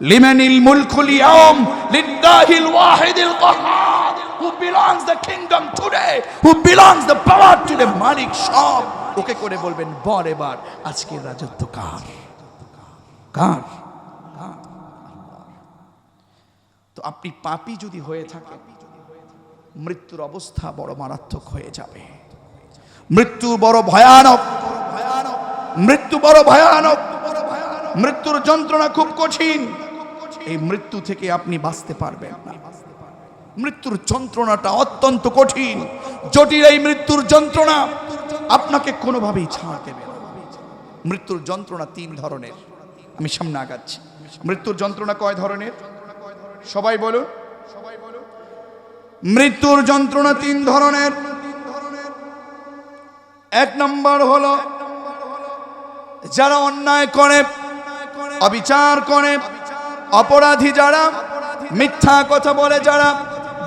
লিমেনিল মুলকুল ইয়াম লিল্লাহিল ওয়াহিদিল কাহ্হার who belongs the kingdom today? Who belongs the power today মালিক সব? ওকে করে বলবেন, বর এবার, আজকের রাজত্ব কার? কার? তো আপনি পাপি যদি হয়ে থাকেন, মৃত্যুর অবস্থা বড় মারাত্মক হয়ে যাবে। মৃত্যু বড় ভয়ানক। মৃত্যু বড় ভয়ানক। মৃত্যুর যন্ত্রণা খুব কঠিন। এই মৃত্যু থেকে আপনি বাঁচতে পারবেন না। মৃত্যুর যন্ত্রণাটা অত্যন্ত কঠিন। জটিল এই মৃত্যুর যন্ত্রণা আপনাকে কোনোভাবেই ছাড় দেবে না। মৃত্যুর যন্ত্রণা তিন ধরনের। আমি সামনে আগাচ্ছি। মৃত্যুর যন্ত্রণা কয় ধরনের? সবাই বলুন। মৃত্যুর যন্ত্রণা তিন ধরনের। এক নম্বর হলো, যারা অন্যায় করে, অবিচার করে অপরাধী যারা, মিথ্যা কথা বলে যারা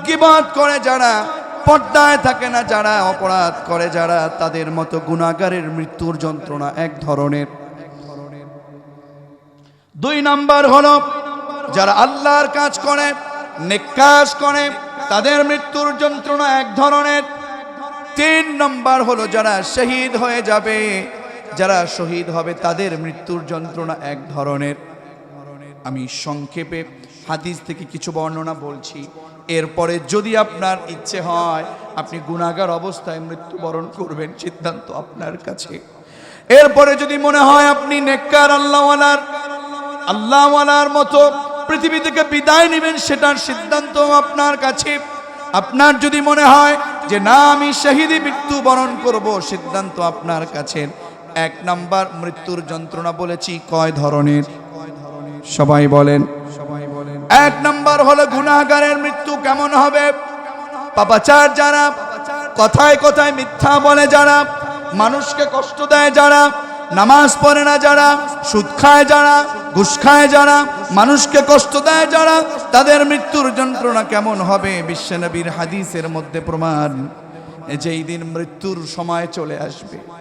গিবাদ করে যারা, পর্দায় থাকে না যারা, অপরাধ করে যারা, তাদের মতো গুণাগারের মৃত্যুর যন্ত্রণা এক ধরনের। দুই নাম্বার হল, যারা আল্লাহর কাজ করে নেক কাজ করে, তাদের মৃত্যুর যন্ত্রণা এক ধরনের। তিন নম্বর হলো, যারা শহীদ হয়ে যাবে, যারা শহীদ হবে, তাদের মৃত্যুর যন্ত্রণা এক ধরনের। আমি সংক্ষেপে হাদিস থেকে কিছু বর্ণনা বলছি। এরপরে যদি আপনার ইচ্ছে হয়, আপনি গুণাগার অবস্থায় মৃত্যুবরণ করবেন, সিদ্ধান্ত আপনার কাছে। এরপরে যদি মনে হয় আপনি নেককার, আল্লাহওয়ালার আল্লাহওয়ালার মতো পৃথিবী থেকে বিদায় নেবেন, সেটার সিদ্ধান্ত আপনার কাছে। আপনার যদি মনে হয় যে না, আমি শহীদি মৃত্যু বরণ করব, সিদ্ধান্ত আপনার কাছে। এক নাম্বার মৃত্যুর যন্ত্রণা বলেছি, কয় ধরনের? সবাই বলেন। সবাই বলেন। এক নাম্বার হলো গুনাহগারের মৃত্যু কেমন হবে? পাপাচার যারা কথায় কথায় মিথ্যা বলে যারা মানুষকে কষ্ট দেয় যারা নামাজ পড়ে না যারা সুদ খায় যারা ঘুষ খায় যারা মানুষকে কষ্ট দেয় যারা তাদের মৃত্যুর যন্ত্রণা কেমন হবে? বিশ্বনবীর হাদিসের মধ্যে প্রমাণ যেই দিন মৃত্যুর সময় চলে আসবে।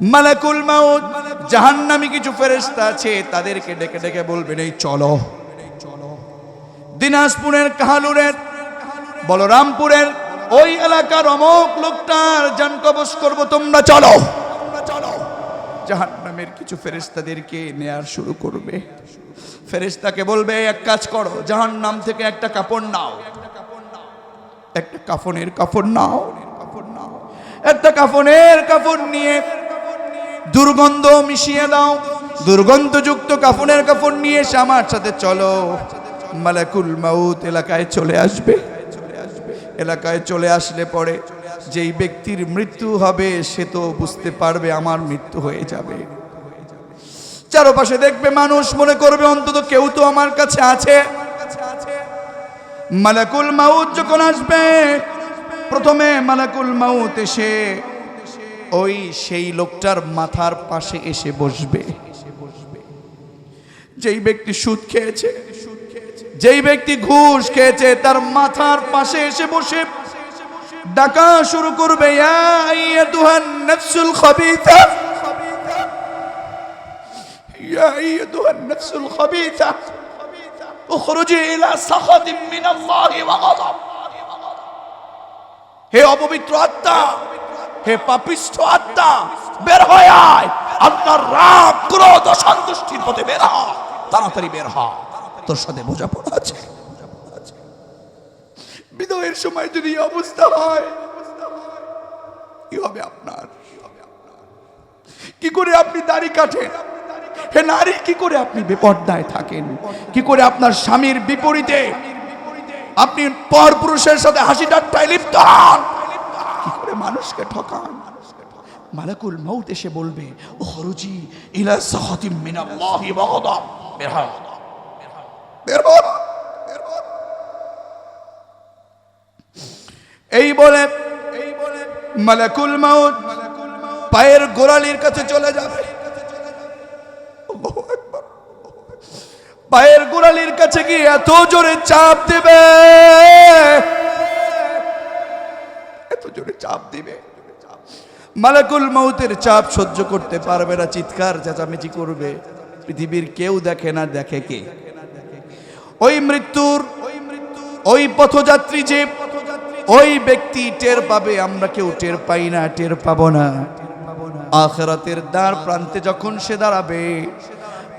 মালাকুল মাউত, জাহান্নামী কিছু ফেরেশতা আছে, তাদেরকে ডেকে ডেকে বলবেন এই চলো। দিনাজপুরের কাহালুরের, বলরামপুরের ওই এলাকার অমক লোকটার জান কবজ করব, তোমরা চলো। জাহান্নামের কিছু ফেরেশতাদেরকে নেয়ার শুরু করবে। ফেরেশতাকে বলবে, এক কাজ করো, জাহান্নাম থেকে একটা কাপড় নাও। একটা কাফনের কাপড় নাও কাপড় নাও। একটা কাফনের কাপড় নিয়ে দুর্গন্ধ মিশিয়ে দাও। দুর্গন্ধযুক্ত কাফনের কাপড় নিয়ে এসে আমার সাথে চলো। মালাকুল মাউত এলাকায় চলে আসবে। এলাকায় চলে আসলে পরে যেই ব্যক্তির মৃত্যু হবে, সে তো বুঝতে পারবে আমার মৃত্যু হয়ে যাবে। চারপাশে দেখবে মানুষ, মনে করবে অন্তত কেউ তো আমার কাছে আছে। মালাকুল মাউত যখন আসবে, প্রথমে মালাকুল মাউত এসে ওই সেই লোকটার মাথার পাশে এসে বসবে। যেই ব্যক্তি সুদ খেয়েছে, যেই ব্যক্তি ঘুষ খেয়েছে, তার মাথার পাশে এসে বসে। ডাকা শুরু করবে হে অপবিত্র আত্মা হে পাপিষ্ঠ আত্মা, বের হয়ে আয়। আপনার রাগ, ক্রোধ, অসন্তুষ্টির পথে বের হ। তাড়াতাড়ি বের হ। তোর সাথে বোঝাপড়া আছে। বিদয়ের সময় যদি অবস্থা হয়, কি হবে আপনার? কি করে আপনি দাড়ি কাটেন? হে নারী, কি করে আপনি বেপর্দায় থাকেন? কি করে আপনার স্বামীর বিপরীতে আপনি পর পুরুষের সাথে হাসি ঠাট্টায় লিপ্ত হন? করে মানুষকে ঠকান। মালাকুল মৌত এসে বলবে ও হরুজি ইলা সাহাতিম মিনাল্লাহি গাদাব বের হ বের হ বের হ। এই বলে এই বলে, মালাকুল মৌত পায়ের গোড়ালির কাছে চলে যাবে। পায়ের গোড়ালির কাছে গিয়ে এত জোরে চাপ দেবে। এত জোরে চাপ দিবে। মালাকুল মৌতের চাপ সহ্য করতে পারবে না, চিৎকার চেঁচামেচি করবে। পৃথিবীর কেউ দেখে না, দেখে কে? ওই মৃত্যুর, ওই পথযাত্রী যে, ওই ব্যক্তি টের পাবে, আমরা কেউ টের পাই না, টের পাবো না। আখেরাতের দ্বার প্রান্তে যখন সে দাঁড়াবে,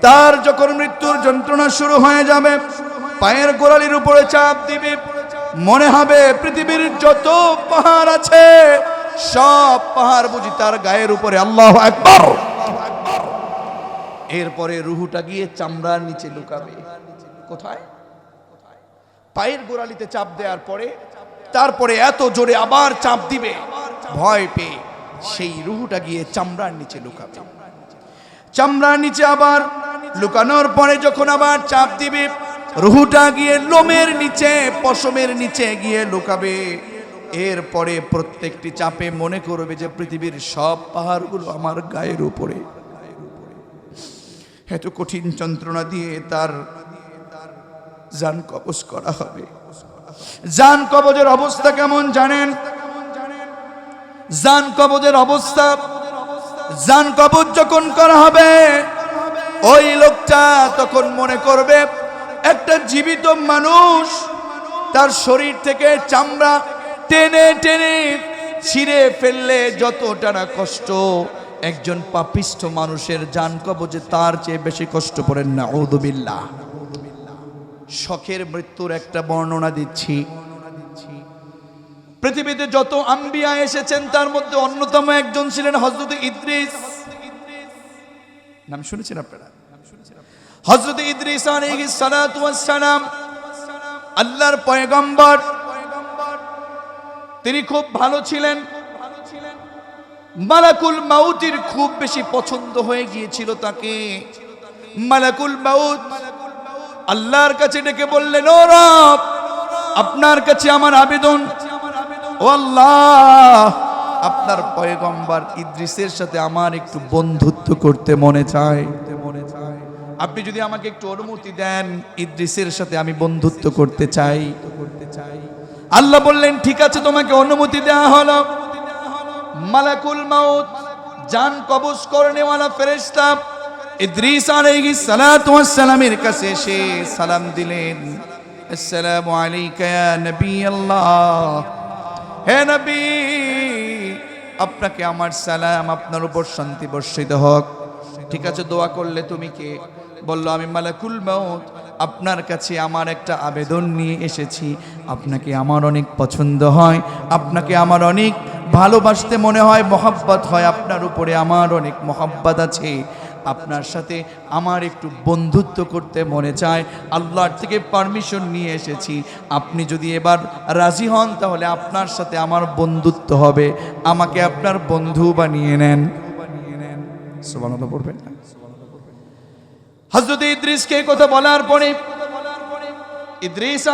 তার যখন মৃত্যুর যন্ত্রণা শুরু হয়ে যাবে, পায়ের গোড়ালির উপরে চাপ দিবে মনে হবে পৃথিবীর যত পাহাড় আছে, সব পাহাড় বুঝি তার গায়ের উপরে। আল্লাহ একবার এরপরে রুহুটা গিয়ে চামড়ার নিচে লুকাবে। কোথায়? পায়ের গোড়ালিতে চাপ দেওয়ার পরে, তারপরে এত জোরে আবার চাপ দিবে, ভয় পেয়ে সেই রুহুটা গিয়ে চামড়ার নিচে লুকাবে। চামড়ার নিচে আবার লুকানোর পরে যখন আবার চাপ দিবে রুহুটা গিয়ে লোমের নিচে, পশমের নিচে গিয়ে লুকাবে। এরপরে প্রত্যেকটি চাপে মনে করবে যে পৃথিবীর সব পাহাড়গুলো আমার গায়ের উপরে। এত কঠিন যন্ত্রণা দিয়ে তার জান কবজ করা হবে। জান কবজের অবস্থা কেমন জানেন? জান কবজের অবস্থা জান কবজ যখন করা হবে, ওই লোকটা তখন মনে করবে একটা জীবিত মানুষ, তার শরীর থেকে চামড়া টেনে টেনে ছিঁড়ে ফেললে যতটা না কষ্ট। একজন পাপিষ্ঠ মানুষের জান কবজে তার চেয়ে বেশি কষ্ট পড়েন না ঔদুবিল্লাহ শখের মৃত্যুর একটা বর্ণনা দিচ্ছি। পৃথিবীতে যত আম্বিয়া এসেছেন, তার মধ্যে অন্যতম একজন ছিলেন হজরত ইদ্রিস। নাম শুনেছেন আপনারা? হজরত ইদ্রিস সালাম আল্লাহর পয়গম্বর, তিনি খুব ভালো ছিলেন। মালাকুল মাউতির খুব বেশি পছন্দ হয়ে গিয়েছিল তাকে। মালাকুল মাউত আল্লাহর কাছে ডেকে বললেন, ও রব, আপনার কাছে আমার আবেদন। ও আল্লাহ, আপনার পয়গম্বর ইদ্রিসের সাথে আমার একটু বন্ধুত্ব করতে মনে চায়। আপনি যদি আমাকে একটু অনুমতি দেন, ইদ্রিসের সাথে আমি বন্ধুত্ব করতে চাই। করতে চাই আল্লাহ বললেন, ঠিক আছে, তোমাকে অনুমতি দেওয়া হলো। মালাকুল মাউত জান কবজ করে নেওয়ালা ফেরেশতা ইদ্রিস সালাতু ওয়াস সালামের কাছে এসে সালাম দিলেন। আসসালামু আলাইকা ইয়া নবী আল্লাহ হে নবী, আপনাকে আমার সালাম, আপনার উপর শান্তি বর্ষিত হোক। ঠিক আছে, দোয়া করলে তুমি কে? বলল, আমি মালাকুল মাউত, আপনার কাছে আমার একটা আবেদন নিয়ে এসেছি। আপনাকে আমার অনেক পছন্দ হয়, আপনাকে আমার অনেক ভালোবাসতে মনে হয়, মহাব্বত হয়, আপনার উপরে আমার অনেক মহাব্বত আছে। আপনার সাথে আমার একটু বন্ধুত্ব করতে মনে চায়, আল্লাহর থেকে পারমিশন নিয়ে এসেছি। আপনি যদি এবার রাজি হন, তাহলে আপনার সাথে আমার বন্ধুত্ব হবে। আমাকে আপনার বন্ধু বানিয়ে নেন। সুবহানাল্লাহ, পড়বেন না হযরত ইদ্রিসকে কথা বলার পরে, ইদ্রিস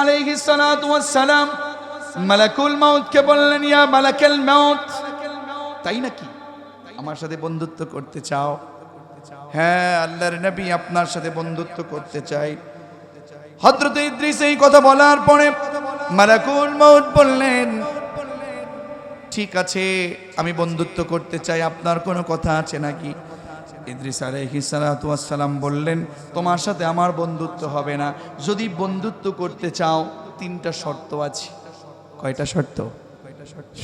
সালাম মালাকুল মাউতকে বললেন, ইয়া মালাকাল মাউত। তাই নাকি? আমার সাথে বন্ধুত্ব করতে চাও? হ্যাঁ আল্লাহর নবী আপনার সাথে বন্ধুত্ব করতে চাই। হযরত ইদ্রিস এই কথা বলার পরে মালাকুল মাউত বললেন, ঠিক আছে, আমি বন্ধুত্ব করতে চাই, আপনার কোনো কথা আছে নাকি? ইদ্রিস আলাইহিসালাম বললেন, তোমার সাথে আমার বন্ধুত্ব হবে না। যদি বন্ধুত্ব করতে চাও, তিনটা শর্ত আছে। কয়টা শর্ত?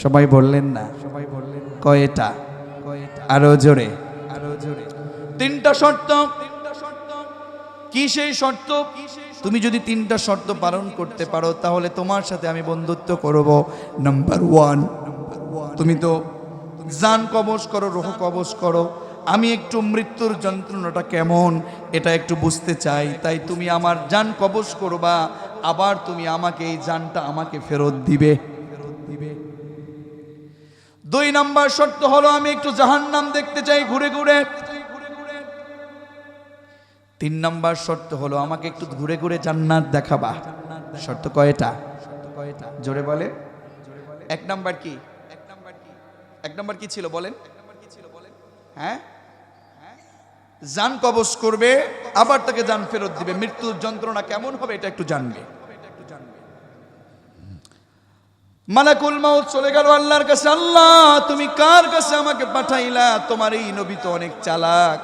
সবাই বললেন না। সবাই বললেন কয়টা? আরও জোরে। আরও জোরে তিনটা শর্ত। কি সেই শর্ত? তুমি যদি তিনটা শর্ত পালন করতে পারো, তাহলে তোমার সাথে আমি বন্ধুত্ব করব। নাম্বার ওয়ান তুমি তো জান কবজ করো, রোহ কবজ করো। আমি একটু মৃত্যুর যন্ত্রণাটা কেমন, এটা একটু বুঝতে চাই। তাই তুমি আমার যান কবজ করবা, আবার তুমি আমাকে এই যানটা আমাকে ফেরত দিবে। দুই নাম্বার শর্ত হলো, আমি একটু জাহান্নাম দেখতে চাই ঘুরে ঘুরে। তিন নাম্বার শর্ত হলো, আমাকে একটু ঘুরে ঘুরে জান্নাত দেখাবা। শর্ত কয়টা? জোরে বলে এক নাম্বার কি? এক নাম্বার কি ছিল বলেন? হ্যাঁ? জান কবজ করবে, আবার তাকে জান ফেরত দিবে। মৃত্যুর যন্ত্রণা কেমন হবে এটা একটু জানবে। মালাকুল মাউত চলে গেল আল্লাহর কাছে। আল্লাহ, তুমি কার কাছে আমাকে পাঠাইলা? তোমার এই নবী তো অনেক চালাক।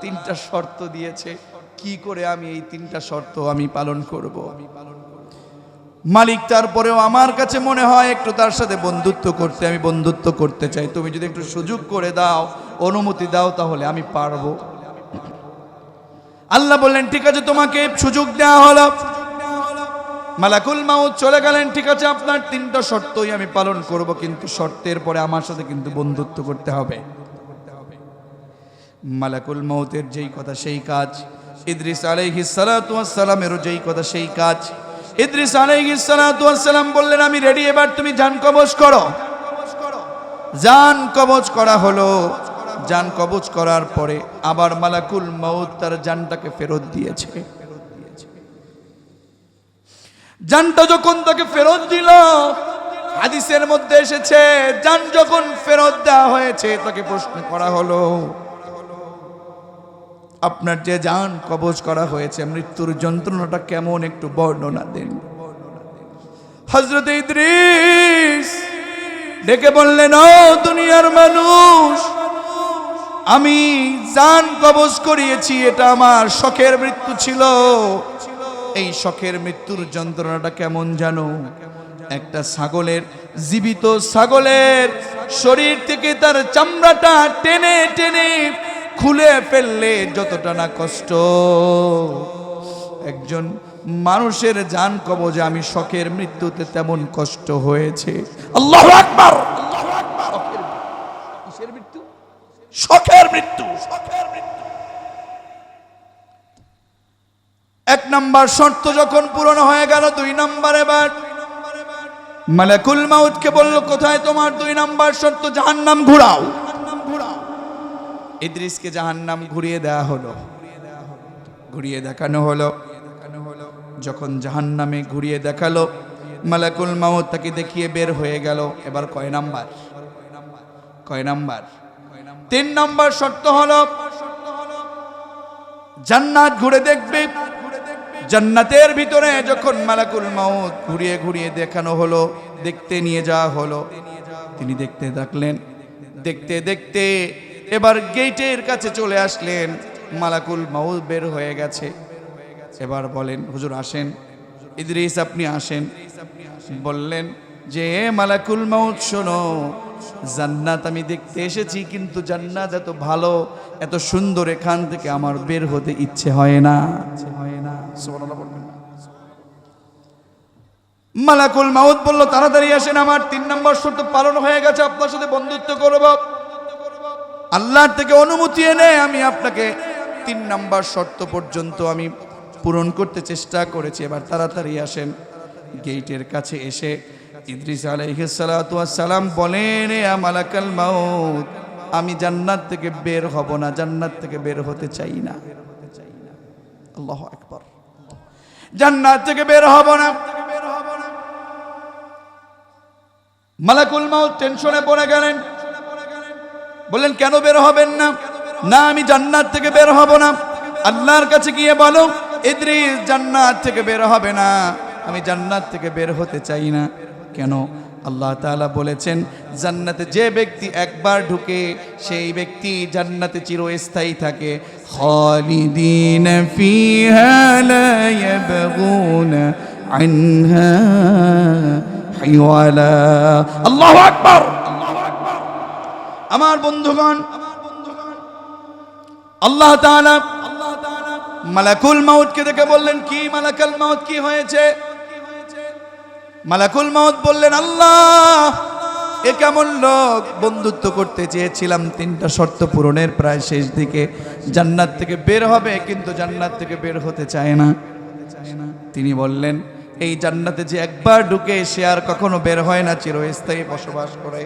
তিনটা শর্ত দিয়েছে। কি করে আমি এই তিনটা শর্ত আমি পালন করব? মালিক তারপরেও আমার কাছে মনে হয় একটু তার সাথে বন্ধুত্ব করতে, আমি বন্ধুত্ব করতে চাই। তুমি যদি একটু সুযোগ করে দাও, অনুমতি দাও তাহলে আমি পারব। আল্লাহ বললেন, ঠিক আছে, তোমাকে সুযোগ দেওয়া হলো। মালাকুল মাউত চলে গেলেন, ঠিক আছে, আপনার তিনটা শর্তই আমি পালন করব, কিন্তু শর্তের পরে আমার সাথে কিন্তু বন্ধুত্ব করতে হবে। মালাকুল মৌতের যেই কথা, সেই কাজ। ইদ্রিস আলাইহিস সালামেরও যেই কথা, সেই কাজ। ইদ্রিস আলাইহিস সালাতু ওয়াস সালাম বললেন, আমি রেডি এবার তুমি জান কবজ করো। জান কবজ করা হলো। জান কবজ করার পরে আবার মালাকুল মৌত তার জানটাকে ফেরত দিয়েছে। যানটা যখন তাকে ফেরত দিল, হাদিসের মধ্যে এসেছে যান যখন ফেরত দেওয়া হয়েছে, তাকে প্রশ্ন করা হলো আপনার যে জান কবজ করা হয়েছে, মৃত্যুর যন্ত্রণাটা কেমন একটু বর্ণনা দেন। হজরত ইদ্রিস ডেকে বললেন, ও দুনিয়ার মানুষ, আমি জান কবজ করিয়েছি, এটা আমার শখের মৃত্যু ছিল। এই শখের মৃত্যুর যন্ত্রণাটা কেমন জানো? একটা ছাগলের, জীবিত ছাগলের শরীর থেকে তার চামড়াটা টেনে টেনে খুলে ফেললে যতটা না কষ্ট। একজন মানুষের জান কবজে আমি শখের মৃত্যুতে তেমন কষ্ট হয়েছে। আল্লাহ এক নাম্বার শর্ত যখন পূরণ হয়ে গেল, দুই নাম্বার এবার। মালাকুল মাউতকে বলল, কোথায় তোমার দুই নাম্বার শর্ত? জাহান্নাম ঘুরাও। ইদ্রিসকে জাহান্নাম ঘুরিয়ে দেওয়া হলো। ঘুরিয়ে দেখানো হলো। যখন জাহান্নামে ঘুরিয়ে দেখাল, মালাকুল মাউত তাকে দেখিয়ে বের হয়ে গেল। এবার কয় নাম্বার? কয় নাম্বার? তিন নাম্বার শর্ত হলো, জান্নাত ঘুরে দেখবে। জান্নাতের ভিতরে যখন মালাকুল মাউত ঘুরিয়ে ঘুরিয়ে দেখানো হলো, দেখতে নিয়ে যাওয়া হলো, তিনি দেখতে থাকলেন। দেখতে দেখতে এবার গেটের কাছে চলে আসলেন, মালাকুল মাউত বের হয়ে গেছে। এবার বলেন, হুজুর আসেন। ইদ্রিস আপনি আসেন। বললেন, যে মালাকুল মাউদ শোনো, জান্নাত আমি দেখতে এসেছি, কিন্তু জান্নাত এত ভালো, এত সুন্দর, এখান থেকে আমার বের হতে ইচ্ছে হয় না। হয় না। মালাকুল মাউত বলল, তাড়াতাড়ি আসেন আমার, তিন নম্বর শর্ত পালন হয়ে গেছে, আপনার সাথে বন্ধুত্ব করব। আল্লাহর থেকে অনুমতি এনে আমি আপনাকে তিন নাম্বার শর্ত পর্যন্ত আমি পূরণ করতে চেষ্টা করেছি। এবার তাড়াতাড়ি আসেন গেটের কাছে এসে ইদ্রিস আলাইহিসসালাম বলেন, এ মালাকাল মাউত, আমি জান্নাত থেকে বের হব না, জান্নাত থেকে বের হতে চাই না। আল্লাহ আকবার। জান্নাত থেকে বের হব না। মালাকুল মাউত টেনশনে পড়ে গেলেন। বললেন, কেন বের হবেন না? না, আমি জান্নাত থেকে বের হব না। আল্লাহর কাছে গিয়ে বলো ইদ্রিস জান্নাত থেকে বের হবে না। আমি জান্নাত থেকে বের হতে চাই না। কেন? আল্লাহ তাআলা বলেছেন, জান্নাতে যে ব্যক্তি একবার ঢুকে, সেই ব্যক্তি জান্নাতে চিরস্থায়ী থাকে। খালিদিন ফিহা আল্লাহু আকবার! আমার বন্ধুগণ, আল্লাহ মালাকুল মাউতকে দেখে বললেন, কি মালাকুল মাউত, কি হয়েছে? মালাকুল মাউত বললেন, আল্লাহ, এ কেমন লোক? বন্ধুত্ব করতে চেয়েছিলাম, তিনটা শর্ত পূরণের প্রায় শেষ দিকে। জান্নাত থেকে বের হবে, কিন্তু জান্নাত থেকে বের হতে চায় না। তিনি বললেন, এই জান্নাতে যে একবার ঢুকে, সে আর কখনো বের হয় না, চিরস্থায়ী বসবাস করে।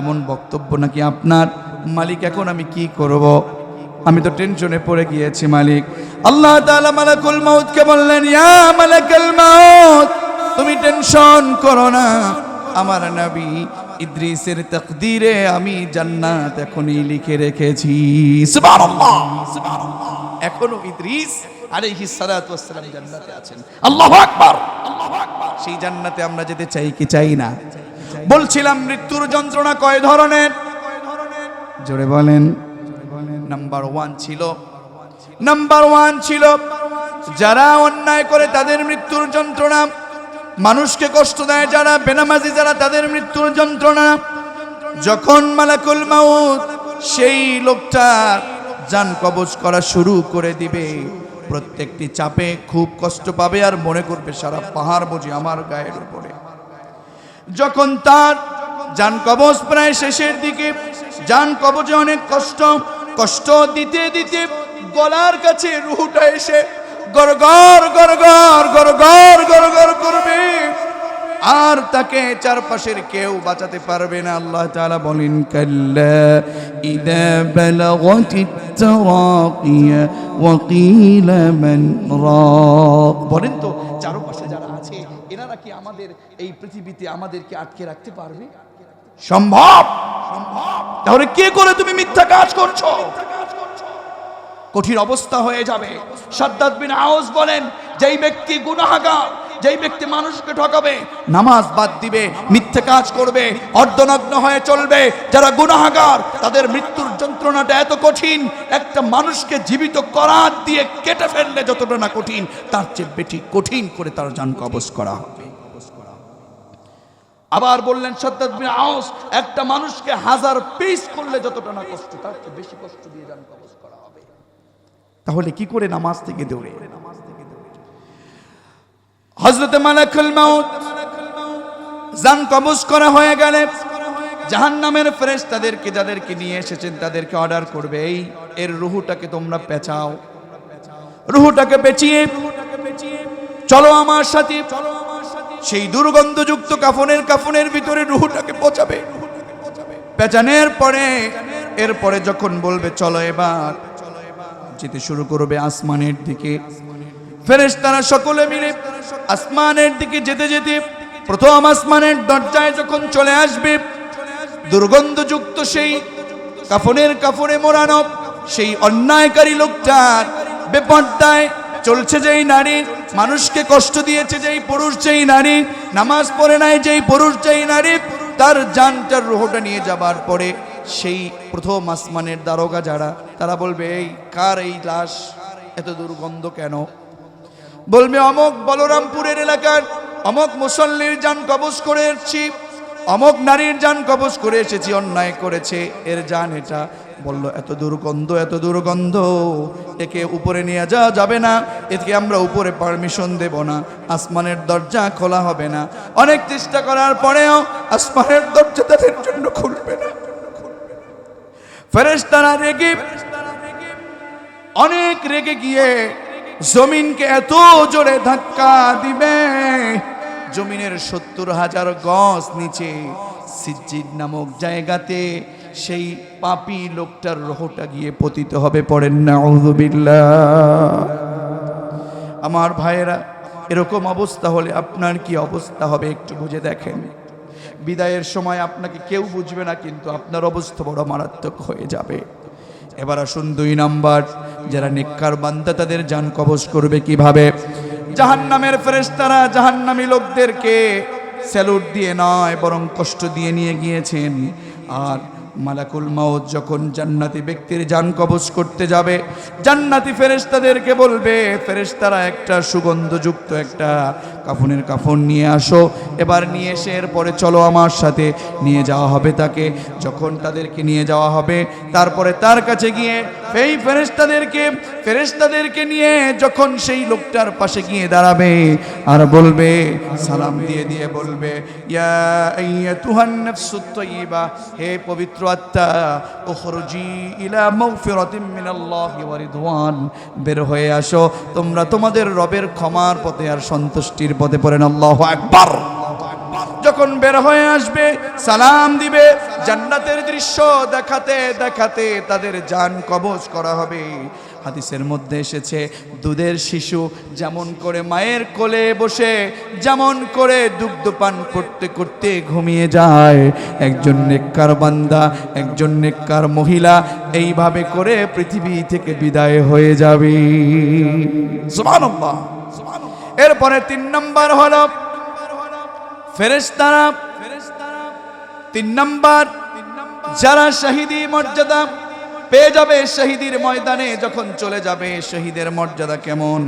এমন বক্তব্য নাকি আপনার? মালিক, এখন আমি কি করব? আমি তো টেনশনে পড়ে গিয়েছি, মালিক। আল্লাহ তাআলা মালাকুল মাউতকে বললেন তুমি টেনশন করো না। আমার নবী ইদ্রিসের তকদিরে আমি জান্নাত এখনই লিখে রেখেছি। এখনও ইদ্রিস আলাইহিস সালাতু জান্নাতে আছেন। আল্লাহু আকবার আল্লাহু আকবার। সেই জান্নাতে আমরা যেতে চাই কি চাই না? বলছিলাম, মৃত্যুর যন্ত্রণা কয় ধরনের? জোরে বলেন। নাম্বার ওয়ান ছিল। নাম্বার ওয়ান ছিল, যারা অন্যায় করে তাদের মৃত্যুর যন্ত্রণা, মানুষকে কষ্ট দেয় যারা, বেনামাজি যারা তাদের মৃত্যুর যন্ত্রণা। যখন মালাকুল মাউত সেই লোকটা যান কবজ করা শুরু করে দিবে। প্রত্যেকটি চাপে খুব কষ্ট পাবে আর মনে করবে সারা পাহাড় বুঝি আমার গায়ের উপরে। যখন তার যান কবজ প্রায় শেষের দিকে, যান কবজে অনেক কষ্ট কষ্ট দিতে দিতে গলার কাছে রুহুটা এসে গরগর গরগর গরগর গরগর করবে। আর তাকে চারপাশের কেউ বাঁচাতে পারবে না। আল্লাহ তাআলা বলেন, কাল্লা ইদা বালাগাতিত তারাকিয়া ওয়া মান রাক। বলেন তো, চারপাশে যারা আছে, এনারা কি আমাদের এই পৃথিবীতে আমাদেরকে আটকে রাখতে পারবে? সম্ভব! সম্ভব! তাহলে কে করে তুমি মিথ্যা কাজ করছ? কঠিন অবস্থা হয়ে যাবে। সাদ্দাত বিন আউস বলেন, যেই ব্যক্তি গুনাহগার যেই ব্যক্তি মানুষকে ঠকাবে, নামাজ বাদ দিবে, মিথ্যে কাজ করবে, অর্ধনগ্ন হয়ে চলবে, যারা গুনাহগার, তাদের মৃত্যুর যন্ত্রণাটা এত কঠিন, একটা মানুষকে জীবিত করার দিয়ে কেটে ফেললে যতটা না কঠিন, তার চেয়ে বেশি কঠিন করে তার যান কবজ করা আবার বললেন সদ্দাত আউস একটা মানুষকে হাজার পিস করলে যতটা না কষ্ট, তার চেয়ে বেশি কষ্ট দিয়ে যান কবজ করা হবে। তাহলে কি করে নামাজ থেকে দৌড়ে? হজরতে মালাকুল মাউত জান কবজ করা হয়ে গেলে জাহান্নামের ফ্রেশ তাদেরকে যাদেরকে নিয়ে এসেছেন, তাদেরকে অর্ডার করবে। এই, এর রুহুটাকে তোমরা পেঁচাও। রুহুটাকে পেঁচিয়ে চলো আমার সাথে। সেই দুর্গন্ধযুক্ত কাফনের কাফনের ভিতরে রুহুটাকে পচাবে। পেঁচানোর পরে, এরপরে যখন বলবে, চলো এবার। যেতে শুরু করবে আসমানের দিকে। ফেরেশতারা সকলে মিলে আসমানের দিকে যেতে যেতে প্রথম আসমানের দরজায় যখন চলে আসবে, দুর্গন্ধযুক্ত সেই কাফনের কাফনে মোড়ানো সেই অন্যায়কারী লোকটার বেপর্দায় চলছে যেই নারী, মানুষকে কষ্ট দিয়েছে যেই পুরুষ যেই নারী, নামাজ পড়ে নাই যেই পুরুষ যেই নারী, তার জানটার রোহটা নিয়ে যাবার পরে সেই প্রথম আসমানের দারোগা যারা, তারা বলবে, এই, কার এই লাশ? এত দুর্গন্ধ কেন? বলবে, অমক বলরামপুরের এলাকার, অমক মুসল্লির যান কবজ করে এসেছি, অমক নারীর যান কবজ করে এসেছি, অন্যায় করেছে। এর যান এটা। বলল, এত দুর্গন্ধ এত দুর্গন্ধ, একে উপরে নিয়ে যাওয়া যাবে না, একে আমরা উপরে পারমিশন দেব না, আসমানের দরজা খোলা হবে না। অনেক চেষ্টা করার পরেও আসমানের দরজা তাদের জন্য খুলবে না। ফেরেশতারা রেগে, অনেক রেগে গিয়ে জমিনকে এত জোরে ধাক্কা দিবে। জমিনের সত্তর হাজার গজ নিচে সিজ্জিদ নামক জায়গাতে সেই পাপি লোকটার রোহটা গিয়ে পতিত হবে, পড়েন না আমার ভাইয়েরা, এরকম অবস্থা হলে আপনার কি অবস্থা হবে একটু বুঝে দেখেন। বিদায়ের সময় আপনাকে কেউ বুঝবে না, কিন্তু আপনার অবস্থা বড় মারাত্মক হয়ে যাবে। এবার আসুন দুই নাম্বার। যারা নেককার বান্দা, তাদের যান কবজ করবে কীভাবে? জাহান্নামের ফেরেশতারা জাহান্নামী লোকদেরকে স্যালুট দিয়ে নয়, বরং কষ্ট দিয়ে নিয়ে গিয়েছেন। আর মালাকুল মাউত যখন জান্নাতি ব্যক্তির যান কবজ করতে যাবে, জান্নাতি ফেরেশতাদেরকে বলবে, ফেরেশতারা একটা সুগন্ধযুক্ত একটা কাফনের কাফন নিয়ে আসো। এবার নিয়ে এসে এরপরে চলো আমার সাথে নিয়ে যাওয়া হবে তাকে। যখন তাদেরকে নিয়ে যাওয়া হবে, তারপরে তার কাছে গিয়ে এই ফেরেশতাদেরকে ফেরেশতাদেরকে নিয়ে যখন সেই লোকটার পাশে গিয়ে দাঁড়াবে আর বলবে, সালাম দিয়ে দিয়ে বলবে, ইয়া তাইয়্যিবা হে পবিত্র আত্মা, উখরুজি ইলা বের হয়ে আসো। তোমরা তোমাদের রবের ক্ষমার পথে আর সন্তুষ্টির পথে পড়েন, আল্লাহু একবার যখন বের হয়ে আসবে, সালাম দিবে, জান্নাতের দৃশ্য দেখাতে দেখাতে তাদের যান কবজ করা হবে। হাদিসের মধ্যে এসেছে, দুধের শিশু যেমন করে মায়ের কোলে বসে, যেমন করে দুগ্ধ পান করতে করতে ঘুমিয়ে যায়। একজন নেককার বান্দা, একজন নেককার মহিলা, এইভাবে করে পৃথিবী থেকে বিদায় হয়ে যাবে। সুবহানাল্লাহ। এরপরে তিন নম্বর হলো ফেরেশতারা। তিন নাম্বার, যারা শহীদি মর্যাদা পেয়ে যাবে শহীদের ময়দানে, যখন চলে যাবে শহীদের মর্যাদা কেমন?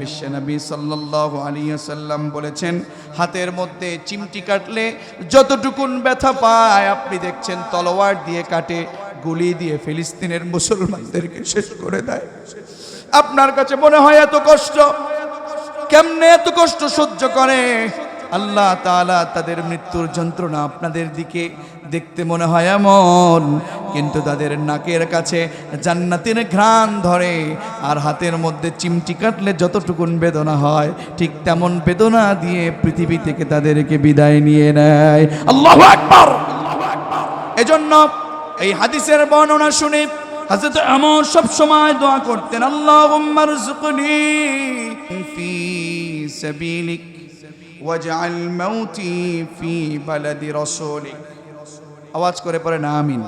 বিশ্বনবী সাল্লাল্লাহু আলাইহি সাল্লাম বলেছেন, হাতের মধ্যে চিমটি কাটলে যতটুকুন ব্যথা পায়, আপনি দেখছেন তলোয়ার দিয়ে কাটে, গুলি দিয়ে ফিলিস্তিনের মুসলমানদেরকে শেষ করে দেয়। আপনার কাছে মনে হয় এত কষ্ট? কেমনে এত কষ্ট সহ্য করে? আল্লাহ তাআলা তাদের মৃত্যুর যন্ত্রণা আপনাদের দিকে দেখতে মনে হয় এমন, কিন্তু তাদের নাকের কাছে জান্নাতের ঘ্রাণ ধরে আর হাতের মধ্যে চিমটি কাটলে যতটুকুন বেদনা হয়, ঠিক তেমন বেদনা দিয়ে পৃথিবী থেকে তাদেরকে বিদায় নিয়ে নেয়। আল্লাহ এজন্য এই হাদিসের বর্ণনা শুনে হাজরত আমর সব সময় দোয়া করতেন, আল্লাহুম্মা রযুকনি ফি সাবিলিক ওয়াজআল মাউতি ফি বালাদি রাসূলিক। আওয়াজ করে পড়েন, আমিন।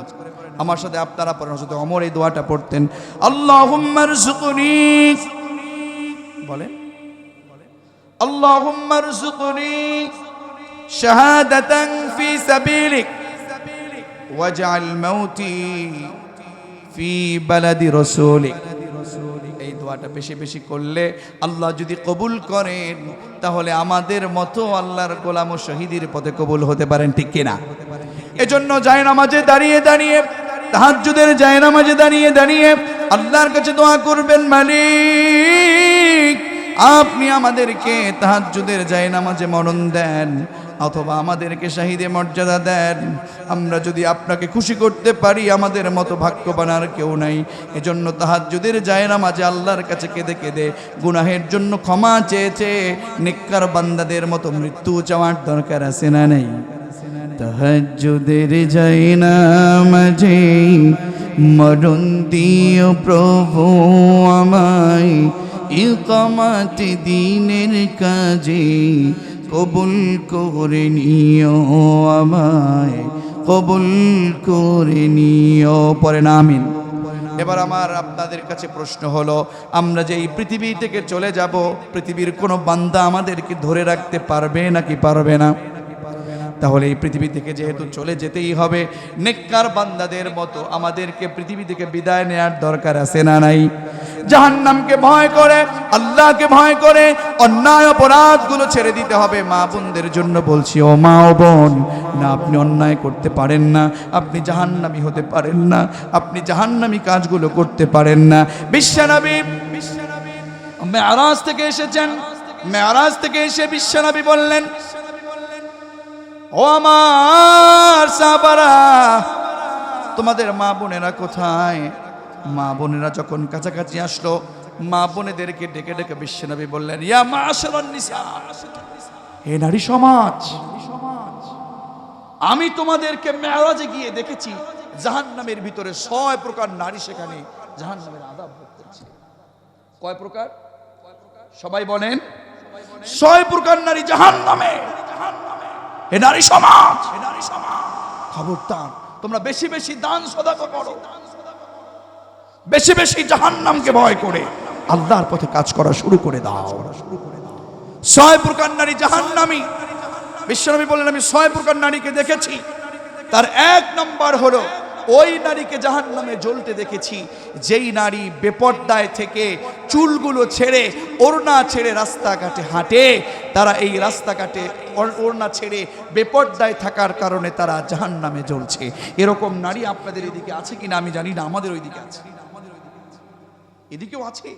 আমার সাথে আপনারা পড়েন সাথে অমর এই দোয়াটা পড়তেন, আল্লাহুম্মা রযুকনি বলেন, আল্লাহুম্মা রযুকনি শাহাদাতান ফি সাবিলিক। ওয়াজআল মাউতি ফি বালাদি রাসূলিক এই দোয়াটা বেশি বেশি করলে আল্লাহ যদি কবুল করেন, তাহলে আমাদের মতো আল্লাহর গোলাম ও শহীদের পথে কবুল হতে পারেন, ঠিক কিনা এজন্য যায় নামাজে দাঁড়িয়ে দাঁড়িয়ে, তাহাজ্জুদের যায় নামাজে দাঁড়িয়ে দাঁড়িয়ে আল্লাহর কাছে দোয়া করবেন, মালিক, আপনি আমাদেরকে তাহাজ্জুদের যায় নামাজে মরণ দেন। অথবা আমাদেরকে শাহিদে মর্যাদা দেন। আমরা যদি আপনাকে খুশি করতে পারি, আমাদের মতো ভাগ্যবান আর কেউ নাই। এজন্য তাহার তাহাজ্জুদের যায় নামাজে আল্লাহর কাছে কেঁদে কেঁদে গুনাহের জন্য ক্ষমা চেয়েছে। নিক্কার বান্দাদের মতো মৃত্যু চাওয়ার দরকার আছে না নেই? তাহাজ্জুদের যাই না মাঝে মরণ দিও প্রভু আমায়। ইকামাত দিনের কাজে কবুল করে নিও আমায়, কবুল করে নিও। পরে নামিন এবার আমার আপনাদের কাছে প্রশ্ন হলো, আমরা যে এই পৃথিবী থেকে চলে যাব, পৃথিবীর কোনো বান্দা আমাদেরকে ধরে রাখতে পারবে নাকি পারবে না? তাহলে এই পৃথিবী থেকে যেহেতু চলে যেতেই হবে, নেককার বান্দাদের মতো আমাদেরকে পৃথিবী থেকে বিদায় নেয়ার দরকার আছে না নাই? জাহান্নামকে ভয় করে, আল্লাহকে ভয় করে, অন্যায় অপরাধগুলো ছেড়ে দিতে হবে মা বোনদের জন্য বলছি। ও মা ও বোন, না আপনি অন্যায় করতে পারেন না, আপনি জাহান্নামি হতে পারেন না, আপনি জাহান্নামি কাজগুলো করতে পারেন না। বিশ্বনবী মেয়ারাজ থেকে এসেছেন, মেয়ারাজ থেকে এসে বিশ্বনবী বললেন ও আমার সাবারা, তোমাদের মা বোনেরা কোথায়? মা বোনেরা যখন কাছাকাছি আসলো, মা বোনেদেরকে ডেকে ডেকে বিশ্বনবী বললেন, ইয়া মা হে নারী সমাজ, আমি তোমাদেরকে মেয়ারাজে গিয়ে দেখেছি, জাহান্নামের ভিতরে ছয় প্রকার নারী সেখানে জাহান্নামের আদাব ভোগ করছে। কয় প্রকার? সবাই বলেন, ছয় প্রকার নারী জাহান্নামে। এ নারী সমাজ। এ নারী সমাজ। খবরদার তোমরা বেশি বেশি দান সদাকা করো। বেশি বেশি জাহান্নামকে ভয় করে। আল্লাহর পথে কাজ করা শুরু করে দাও। ছয় প্রকার নারী জাহান্নামী। বিশ্বনবী বললেন আমি ছয় প্রকার নারীকে দেখেছি। তার এক নম্বর হলো ওই নারীকে জাহান নামে জ্বলতে দেখেছি। যেই নারী বেপর্দায় থেকে চুলগুলো ছেড়ে, ওড়না ছেড়ে রাস্তাঘাটে হাঁটে, তারা এই রাস্তাঘাটে ওড়না ছেড়ে বেপর্দায় থাকার কারণে তারা জাহান নামে জ্বলছে। এরকম নারী আপনাদের এদিকে আছে কিনা আমি জানি না, আমাদের ওইদিকে আছে। এদিকেও আছে।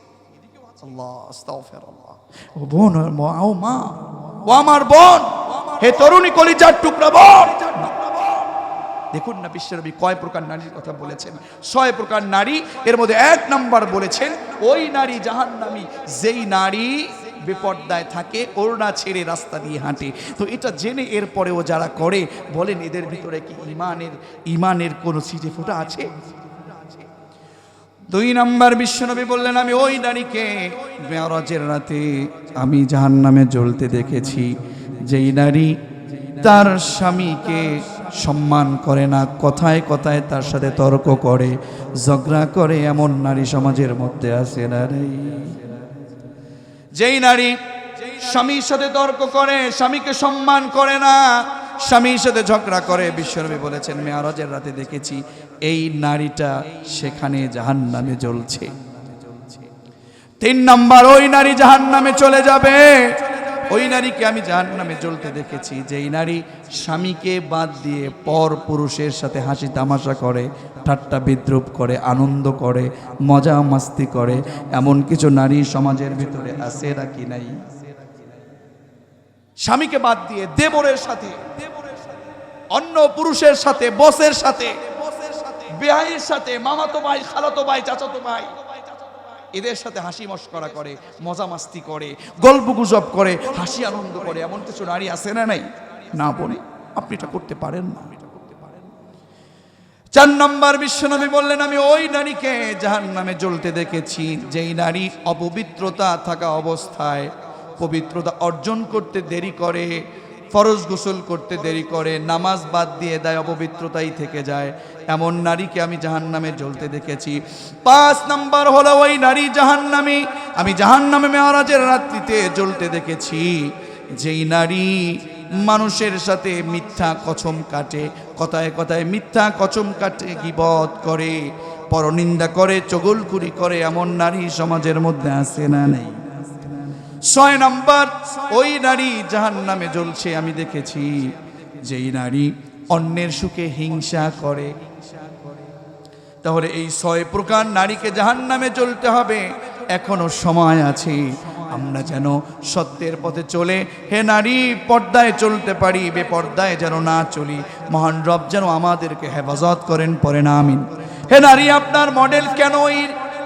ও আমার বোন, হে তরুণী কলিজার টুকরা বোন। দেখুন না বিশ্বনবী কয় প্রকার নারীর কথা বলেছেন। ছয় প্রকার নারী, এর মধ্যে এক নাম্বার বলেছেন, ওই নারী জাহান্নামী, যেই নারী বেপর্দায় থাকে, ওড়না ছেড়ে রাস্তা দিয়ে হাঁটে। তো এটা জেনে এরপরেও যারা করে, বলেন এদের ভিতরে কি ইমানের ইমানের কোনো সিটে ফোটা আছে? দুই নাম্বার বিশ্বনবী বললেন, আমি ওই নারীকে মেয়রাজের রাতে আমি জাহান নামে জ্বলতে দেখেছি। যেই নারী তার স্বামীকে সম্মান করে না, কথায় কথায় তার সাথে তর্ক করে, ঝগড়া করে এমন নারী সমাজের মধ্যে আছে না রে। যেই নারী স্বামীর সাথে তর্ক করে, স্বামীকে সম্মান করে না, স্বামীর সাথে ঝগড়া করে, বিশ্বনবী বলেছেন, মেয়ারজের রাতে দেখেছি, এই নারীটা সেখানে জাহান নামে জ্বলছে। তিন নাম্বার, ওই নারী জাহান নামে চলে যাবে। ওই নারীকে আমি জাহান নামে জ্বলতে দেখেছি, যেই নারী স্বামীকে বাদ দিয়ে পর পুরুষের সাথে হাসি তামাশা করে, ঠাট্টা বিদ্রুপ করে, আনন্দ করে, মজা মাস্তি করে, এমন কিছু নারী সমাজের ভিতরে আছে নাকি নাই? স্বামীকে বাদ দিয়ে দেবরের সাথে, অন্য পুরুষের সাথে, বসের সাথে, বেহাইয়ের সাথে, মামাতো ভাই, খালাতো ভাই, চাচাতো ভাই এদের সাথে হাসি মস্করা করে, মজা মাস্তি করে, গল্প গুজব করে, হাসি আনন্দ করে, এমন কিছু নারী আছে না নাই? না বলে আপনি এটা করতে পারেন না। চার নম্বর বিশ্বনবী বললেন, আমি ওই নারীকে জাহান নামে জ্বলতে দেখেছি, যেই নারী অপবিত্রতা থাকা অবস্থায় পবিত্রতা অর্জন করতে দেরি করে ফরজ গোসল করতে দেরি করে, নামাজ বাদ দিয়ে দেয়, অপবিত্রতাই থেকে যায়। এমন নারীকে আমি জাহান নামে জ্বলতে দেখেছি। পাঁচ নাম্বার হলো ওই নারী জাহান নামে আমি জাহান নামে মেয়ারাজের রাত্রিতে জ্বলতে দেখেছি। যেই নারী মানুষের সাথে মিথ্যা কচম কাটে, কথায় কথায় মিথ্যা কচম কাটে, গিবত করে, পরনিন্দা করে, চগলকুরি করে, এমন নারী সমাজের মধ্যে আসে না নেই? ছয় নম্বর, ওই নারী জাহান নামে জ্বলছে, আমি দেখেছি। যেই নারী অন্যের সুখে হিংসা করে। তাহলে এই ছয় প্রকার নারীকে জাহান নামে চলতে হবে। এখনও সময় আছে, আমরা যেন সত্যের পথে চলে, হে নারী, পর্দায় চলতে পারি, বেপর্দায় যেন না চলি। মহান রব যেন আমাদেরকে হেফাজত করেন পরে না আমিন। হে নারী, আপনার মডেল কেন ওই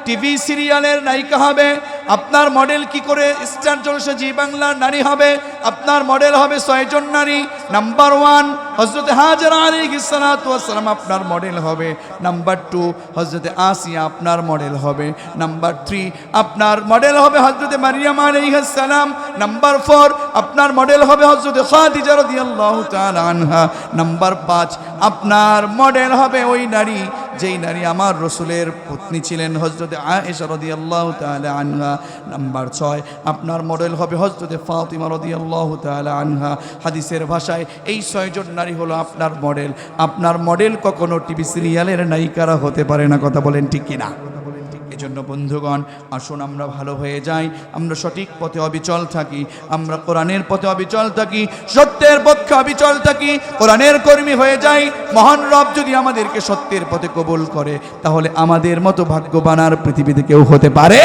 টিভি সিরিয়ালের নায়িকা হবে? আপনার মডেল কি করে স্টার জলসা জি বাংলার নারী হবে? আপনার মডেল হবে ছয়জন নারী। নাম্বার ওয়ান হজরত হাজার আলী সালাম আপনার মডেল হবে। নাম্বার টু হজরত আসিয়া আপনার মডেল হবে। নাম্বার থ্রি আপনার মডেল হবে হজরত মারিয়াম আলাইহাসালাম নাম্বার ফোর আপনার মডেল হবে হজরত খাদিজা রাদিয়াল্লাহু তাআলা আনহা। নাম্বার পাঁচ, আপনার মডেল হবে ওই নারী, যেই নারী আমার রসুলের পত্নী ছিলেন হজরত আয়েশা আল্লাহ তাআলা আনহা। নাম্বার ছয়, আপনার মডেল হবে হজরত ফাতিমা রাদিয়াল্লাহু তাআলা আনহা। হাদিসের ভাষায় এই ছয়জন নারী হলো আপনার মডেল। আপনার মডেল কখনো টিভি সিরিয়ালের নায়িকারা হতে পারে না, কথা বলেন ঠিক কিনা? এজন্য বন্ধুগণ, আসুন আমরা ভালো হয়ে যাই, আমরা সঠিক পথে অবিচল থাকি, আমরা কোরআনের পথে অবিচল থাকি, সত্যের পক্ষে অবিচল থাকি, কোরআনের কর্মী হয়ে যাই, মহান রব যদি আমাদেরকে সত্যের পথে কবুল করে, তাহলে আমাদের মতো ভাগ্যবান আর পৃথিবীতে কেউ হতে পারে?